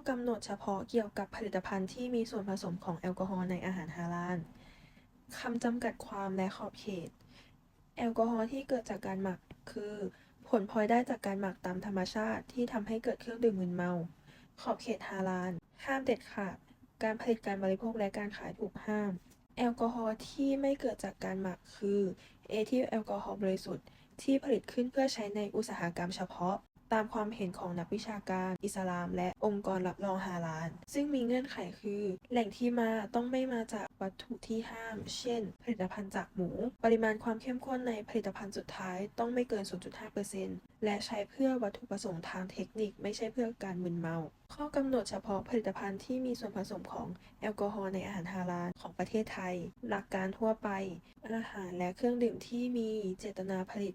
อกำหนดเฉพาะเกี่ยวกับผลิตภัณฑ์ที่มีส่วนผสมของแอลกอฮอล์ในอาหารฮาลาลคำจำกัดความและขอบเขต แอลกอฮอล์ที่เกิดจากการหมักคือ ผลพลอยได้จากการหมักตามธรรมชาติที่ทำให้เกิดเครื่องดื่มมึนเมา ขอบเขตฮาลาลห้ามเด็ดขาด การผลิตการบริโภคและการขายถูกห้าม แอลกอฮอล์ที่ไม่เกิดจากการหมักคือเอทิลแอลกอฮอล์บริสุทธิ์ที่ผลิตขึ้นเพื่อใช้ในอุตสาหกรรมเฉพาะ ตามความเห็นของนักวิชาการอิสลาม และองค์กรรับรองฮาลาล ซึ่งมีเงื่อนไขคือ แหล่งที่มาต้องไม่มาจากวัตถุที่ห้าม เช่น ผลิตภัณฑ์จากหมู ปริมาณความเข้มข้นในผลิตภัณฑ์สุดท้ายต้องไม่เกิน 0.5%และใช้เพื่อวัตถุประสงค์ทางเทคนิคไม่ใช่เพื่อการมึนเมา ข้อกำหนดเฉพาะผลิตภัณฑ์ที่มีส่วนผสมของแอลกอฮอล์ในอาหารฮาลาลของประเทศไทย หลักการทั่วไป อาหารและเครื่องดื่มที่มีเจตนาผลิต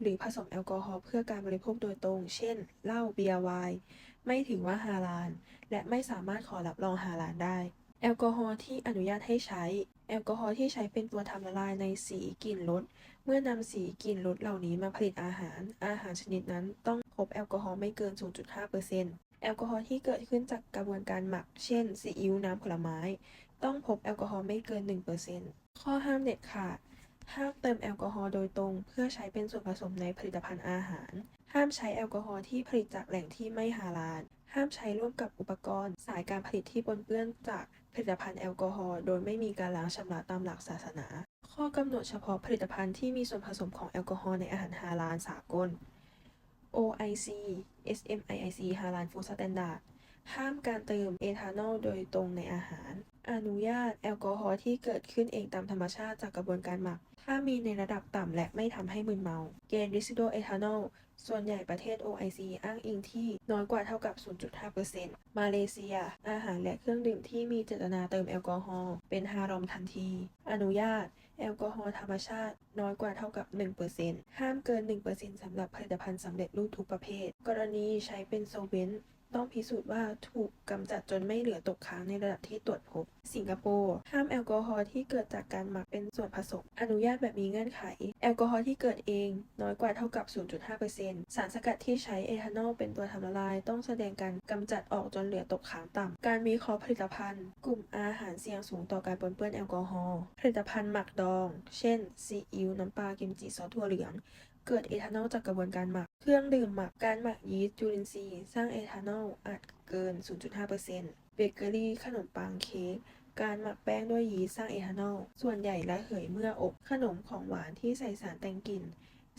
หรือผสมแอลกอฮอล์เพื่อการบริโภคโดยตรง เช่น เหล้า เบียร์ ไวน์ ไม่ถือว่าฮาลาล และไม่สามารถขอรับรองฮาลาลได้ แอลกอฮอล์ที่อนุญาตให้ใช้ แอลกอฮอล์ที่ใช้เป็นตัวทำละลายในสีกลิ่นรส เมื่อนำสีกลิ่นรสเหล่านี้มาผลิตอาหาร อาหารชนิดนั้นต้องพบแอลกอฮอล์ไม่เกิน 0.5%แอลกอฮอล์ที่เกิดขึ้นจากกระบวนการหมัก เช่น ซีอิ๊ว น้ำผลไม้ ต้องพบแอลกอฮอล์ไม่เกิน 1%ข้อห้ามเด็ดขาด ห้ามเติมแอลกอฮอล์โดยตรง เพื่อใช้เป็นส่วนผสมในผลิตภัณฑ์อาหาร ห้ามใช้แอลกอฮอล์ที่ผลิตจากแหล่งที่ไม่ฮาลาล ห้ามใช้ร่วมกับอุปกรณ์ สายการผลิตที่ปนเปื้อนจากผลิตภัณฑ์แอลกอฮอล์โดยไม่มีการล้างชำระตามหลักศาสนา ข้อกำหนดเฉพาะผลิตภัณฑ์ที่มีส่วนผสมของแอลกอฮอล์ในอาหารฮาลาลสากล OIC SMIC ฮาลาลฟู้ดสแตนดาร์ด ห้ามการเติมเอทานอลโดยตรงในอาหาร อนุญาตแอลกอฮอล์ที่เกิดขึ้นเองตามธรรมชาติจากกระบวนการหมัก ถ้ามีในระดับต่ำและไม่ทำให้มึนเมา เกณฑ์ residual ethanol ส่วนใหญ่ประเทศ OIC อ้างอิงที่น้อยกว่าเท่ากับ 0.5%มาเลเซีย อาหารและเครื่องดื่มที่มีเจตนาเติมแอลกอฮอล์เป็นฮารอมทันที อนุญาตแอลกอฮอล์ธรรมชาติน้อยกว่าเท่ากับ 1%ห้ามเกิน 1%สำหรับผลิตภัณฑ์สำเร็จรูปทุกประเภท กรณีใช้เป็นโซเวนต์ ต้องพิสูจน์ว่าถูกกำจัดจนไม่เหลือตกค้างในระดับที่ตรวจพบ สิงคโปร์ห้ามแอลกอฮอล์ที่เกิดจากการหมักเป็นส่วนผสม อนุญาตแบบมีเงื่อนไข แอลกอฮอล์ที่เกิดเอง น้อยกว่าเท่ากับ 0.5%สารสกัดที่ใช้เอทานอลเป็นตัวทำละลาย ต้องแสดงการกำจัดออกจนเหลือตกค้างต่ำ การวิเคราะห์ผลิตภัณฑ์ กลุ่มอาหารเสี่ยงสูงต่อการปนเปื้อนแอลกอฮอล์ผลิตภัณฑ์หมักดอง เช่นซีอิ๊วน้ำปลากิมจิซอสถั่วเหลือง เกิดเอทานอลจากกระบวนการหมัก เครื่องดื่มหมัก การหมักยีสต์จุลินทรีย์สร้างเอทานอลอาจเกิน 0.5%เบเกอรี่ ขนมปังเค้ก การหมักแป้งด้วยยีสต์สร้างเอทานอล ส่วนใหญ่ระเหยเมื่ออบ ขนมของหวานที่ใส่สารแต่งกลิ่น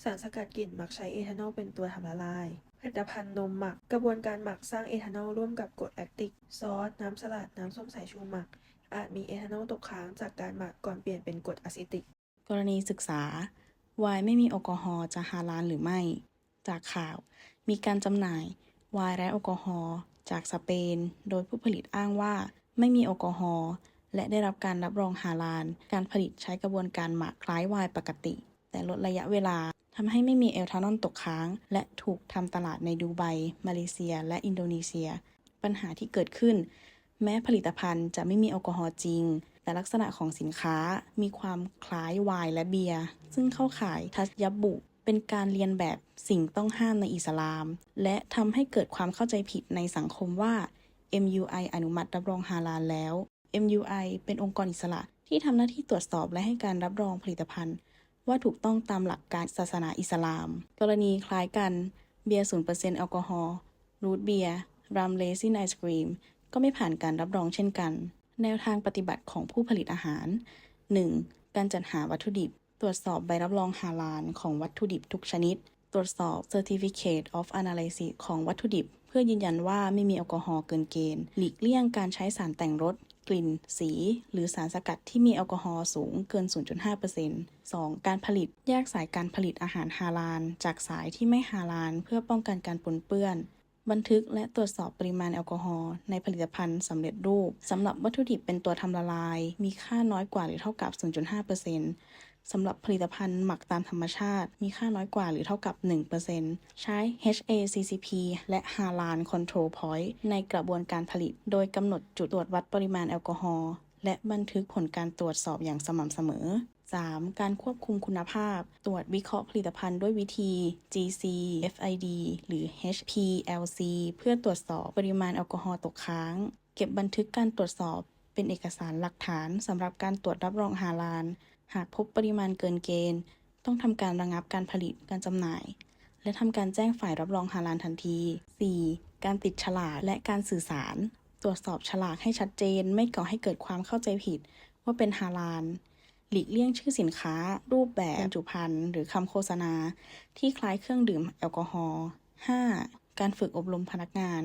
สารสกัดกลิ่นมักใช้เอทานอลเป็นตัวทำละลาย ผลิตภัณฑ์นมหมัก กระบวนการหมักสร้างเอทานอลร่วมกับกรดแลคติก ซอส น้ำสลัด น้ำส้มสายชูหมัก อาจมีเอทานอลตกค้างจากการหมักก่อนเปลี่ยนเป็นกรดอะซิติก กรณีศึกษา ไวน์ไม่มีแอลกอฮอล์จะฮาลาลหรือไม่ จากข่าว มีการจำหน่ายไวน์และแอลกอฮอล์จากสเปน โดยผู้ผลิตอ้างว่าไม่มีแอลกอฮอล์และได้รับการรับรองฮาลาล การผลิตใช้กระบวนการหมักคล้ายไวน์ปกติ แต่ลดระยะเวลาทำให้ไม่มีเอลทานอลตกค้าง และถูกทำตลาดในดูไบ มาเลเซีย และอินโดนีเซีย ปัญหาที่เกิดขึ้น แม้ผลิตภัณฑ์จะไม่มีแอลกอฮอล์จริง แต่ลักษณะของสินค้ามีความคล้ายไวน์และเบียร์ซึ่งเข้าข่ายทัศยบุเป็นการเรียนแบบสิ่งต้องห้ามในอิสลาม และทำให้เกิดความเข้าใจผิดในสังคมว่า MUI อนุมัติรับรองฮาลาลแล้ว MUI เป็นองค์กรอิสระที่ทำหน้าที่ตรวจสอบและให้การรับรองผลิตภัณฑ์ ว่าถูกต้องตามหลักการศาสนาอิสลาม กรณีคล้ายกันเบียร์0%แอลกอฮอล์รูทเบียร์รัมเลซินไอศกรีมก็ไม่ผ่านการรับรองเช่นกัน แนวทางปฏิบัติของผู้ผลิตอาหาร 1. การจัดหาวัตถุดิบ ตรวจสอบใบรับรองฮาลาลของวัตถุดิบทุกชนิด ตรวจสอบ Certificate of Analysis ของวัตถุดิบ เพื่อยืนยันว่าไม่มีแอลกอฮอล์เกินเกณฑ์ หลีกเลี่ยงการใช้สารแต่งรส กลิ่น สี หรือสารสกัดที่มีแอลกอฮอล์สูงเกิน 0.5% 2. การผลิต แยกสายการผลิตอาหารฮาลาลจากสายที่ไม่ฮาลาลเพื่อป้องกันการปนเปื้อน บันทึกและตรวจสอบปริมาณแอลกอฮอล์ในผลิตภัณฑ์สำเร็จรูปสำหรับวัตถุดิบเป็นตัวทำละลาย มีค่าน้อยกว่าหรือเท่ากับ 0.5%สำหรับผลิตภัณฑ์หมักตามธรรมชาติ มีค่าน้อยกว่าหรือเท่ากับ 1%ใช้ HACCP และ Halal Control Point ในกระบวนการผลิต โดยกำหนดจุดตรวจวัดปริมาณแอลกอฮอล์ และบันทึกผลการตรวจสอบอย่างสม่ำเสมอ 3. การควบคุมคุณภาพ ตรวจวิเคราะห์ผลิตภัณฑ์ด้วยวิธี GC FID หรือ HPLC เพื่อตรวจสอบปริมาณแอลกอฮอล์ตกค้าง เก็บบันทึกการตรวจสอบเป็นเอกสารหลักฐานสำหรับการตรวจรับรองฮาลาล หากพบปริมาณเกินเกณฑ์ ต้องทำการระงับการผลิตการจำหน่าย และทำการแจ้งฝ่ายรับรองฮาลาลทันที 4. การติดฉลากและการสื่อสาร ตรวจสอบฉลากให้ชัดเจน ไม่ก่อให้เกิดความเข้าใจผิดว่าเป็นฮาลาลหลีกเลี่ยงชื่อสินค้า รูปแบบบรรจุภัณฑ์หรือคำโฆษณา ที่คล้ายเครื่องดื่มแอลกอฮอล์ 5. การฝึกอบรมพนักงาน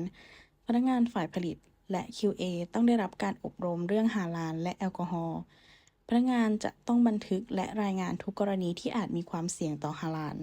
พนักงานฝ่ายผลิตและ QA ต้องได้รับการอบรมเรื่องฮาลาลและแอลกอฮอล์ พนักงานจะต้องบันทึกและรายงานทุกกรณีที่อาจมีความเสี่ยงต่อฮาลาล